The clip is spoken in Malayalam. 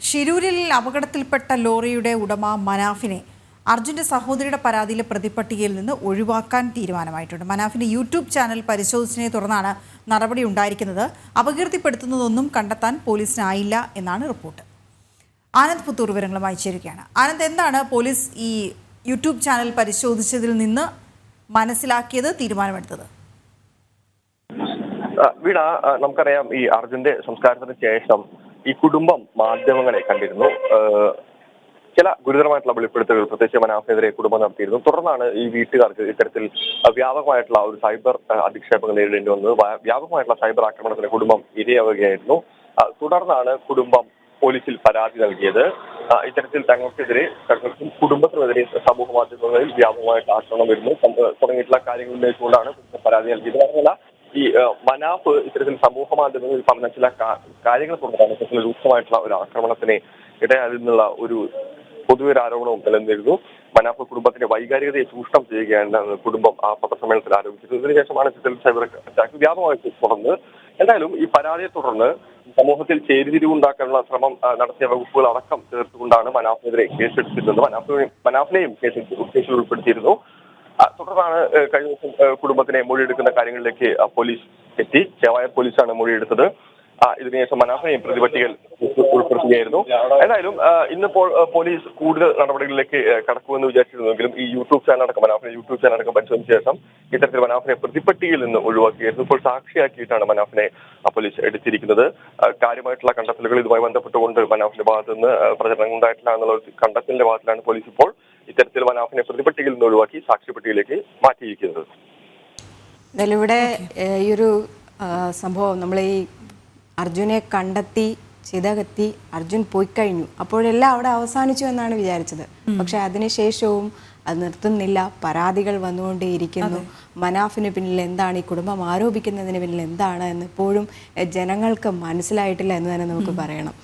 ഷിരൂരിൽ അപകടത്തിൽപ്പെട്ട ലോറിയുടെ ഉടമ മനാഫിനെ അർജുന്റെ സഹോദരിയുടെ പരാതിയിലെ പ്രതിപട്ടികയിൽ നിന്ന് ഒഴിവാക്കാൻ തീരുമാനമായിട്ടുണ്ട്. മനാഫിന്റെ യൂട്യൂബ് ചാനൽ പരിശോധിച്ചതിനെ തുടർന്നാണ് നടപടി ഉണ്ടായിരിക്കുന്നത്. അപകീർത്തിപ്പെടുത്തുന്നതൊന്നും കണ്ടെത്താൻ പോലീസിനായില്ല എന്നാണ് റിപ്പോർട്ട്. ആനന്ദ് പുത്തൂർ വിവരങ്ങളുമായി ചേരുകയാണ്. ആനന്ദ് എന്താണ് പോലീസ് ഈ യൂട്യൂബ് ചാനൽ പരിശോധിച്ചതിൽ നിന്ന് മനസ്സിലാക്കിയത് തീരുമാനമെടുത്തത്? വീണ നമുക്കറിയാം ഈ അർജുന്റെ സംസ്കാരത്തിന് ശേഷം ഈ കുടുംബം മാധ്യമങ്ങളെ കണ്ടിരുന്നു. ചില ഗുരുതരമായിട്ടുള്ള വെളിപ്പെടുത്തലുകൾ പ്രത്യേകിച്ച് മനാഫിനെതിരെ കുടുംബം നടത്തിയിരുന്നു. തുടർന്നാണ് ഈ വീട്ടുകാർക്ക് ഇത്തരത്തിൽ വ്യാപകമായിട്ടുള്ള ഒരു സൈബർ അധിക്ഷേപങ്ങൾ നേരിടേണ്ടി വന്നത്. വ്യാപകമായിട്ടുള്ള സൈബർ ആക്രമണത്തിന് കുടുംബം ഇരയാവുകയായിരുന്നു. തുടർന്നാണ് കുടുംബം പോലീസിൽ പരാതി നൽകിയത്. ഇത്തരത്തിൽ തങ്ങൾക്കെതിരെ തങ്ങൾക്കും കുടുംബത്തിനെതിരെ സമൂഹ മാധ്യമങ്ങളിൽ വ്യാപകമായിട്ട് ആക്രമണം വരുന്നു. തുടങ്ങിയിട്ടുള്ള കാര്യങ്ങൾ ഉന്നയിച്ചുകൊണ്ടാണ് പരാതി നൽകിയത്. മാത്രമല്ല ഈ മനാഫ് ഇത്തരത്തിൽ സമൂഹ മാധ്യമങ്ങളിൽ പറഞ്ഞ ചില കാര്യങ്ങൾ കൊണ്ടാണ് ഇത്തരത്തിൽ രൂക്ഷമായിട്ടുള്ള ഒരു ആക്രമണത്തിന് ഇടയാകുന്നുള്ള ഒരു പൊതുവെ ഒരു ആരോപണവും നിലനിന്നിരുന്നു. മനാഫ് കുടുംബത്തിന്റെ വൈകാരികതയെ ചൂഷണം ചെയ്യുകയാണ് കുടുംബം ആ പത്രസമ്മേളനത്തിൽ ആരോപിച്ചത്. ഇതിനുശേഷമാണ് ഇത്തരത്തിൽ സൈബർ അറ്റാക്ക് വ്യാപകമായി തുടർന്ന്. എന്തായാലും ഈ പരാതിയെ തുടർന്ന് സമൂഹത്തിൽ ചേരിതിരിവുണ്ടാക്കാനുള്ള ശ്രമം നടത്തിയ വകുപ്പുകൾ അടക്കം ചേർത്തുകൊണ്ടാണ് മനാഫിനെതിരെ കേസെടുത്തിരുന്നത്. മനാഫിനെ മനാഫിനെയും കേസിൽ കേസിൽ ഉൾപ്പെടുത്തിയിരുന്നു. തുടർന്നാണ് കഴിഞ്ഞ ദിവസം കുടുംബത്തിനെ മൊഴിയെടുക്കുന്ന കാര്യങ്ങളിലേക്ക് പോലീസ് എത്തി. ചേവായ പോലീസാണ് മൊഴിയെടുത്തത്. ആ, ഇതിനുശേഷം മനാഫിനെയും പ്രതിപട്ടികയിൽ ഉൾപ്പെ- ഉൾപ്പെടുത്തുകയായിരുന്നു ഏതായാലും ഇന്നിപ്പോൾ പോലീസ് കൂടുതൽ നടപടികളിലേക്ക് കടക്കുമെന്ന് വിചാരിച്ചിരുന്നെങ്കിലും ഈ യൂട്യൂബ് ചാനൽ അടക്കം മനാഫിനെ യൂട്യൂബ് ചാനൽ അടക്കം പരിശോധിച്ച ശേഷം ഇത്തരത്തിൽ മനാഫിനെ പ്രതിപട്ടികയിൽ നിന്ന് ഒഴിവാക്കിയായിരുന്നു. ഇപ്പോൾ സാക്ഷിയാക്കിയിട്ടാണ് മനാഫിനെ പോലീസ് എടുത്തിരിക്കുന്നത്. കാര്യമായിട്ടുള്ള കണ്ടെത്തലുകൾ ഇതുമായി ബന്ധപ്പെട്ടുകൊണ്ട് മനാഫിന്റെ ഭാഗത്ത് നിന്ന് പ്രചരണം ഉണ്ടായിട്ടില്ല എന്നുള്ള കണ്ടെത്തലിന്റെ ഭാഗത്തിലാണ് പോലീസ് ഇപ്പോൾ ഇത്തരത്തിൽ മനാഫിനെ പ്രതിപട്ടികയിൽ നിന്ന് ഒഴിവാക്കി സാക്ഷിപ്പെട്ടിയിലേക്ക് മാറ്റിയിരിക്കുന്നത്. ഇവിടെ ഈ ഒരു സംഭവം നമ്മൾ ഈ അർജുനെ കണ്ടെത്തി ചിതകത്തി അർജുൻ പോയി കഴിഞ്ഞു. അപ്പോഴെല്ലാം അവിടെ അവസാനിച്ചു എന്നാണ് വിചാരിച്ചത്. പക്ഷെ അതിനുശേഷവും അത് നിർത്തുന്നില്ല. പരാതികൾ വന്നുകൊണ്ടേയിരിക്കുന്നു. മനാഫിന് പിന്നിൽ എന്താണ്? ഈ കുടുംബം ആരോപിക്കുന്നതിന് പിന്നിൽ എന്താണ്? എന്ന് ഇപ്പോഴും ജനങ്ങൾക്ക് മനസ്സിലായിട്ടില്ല എന്ന് തന്നെ നമുക്ക് പറയണം.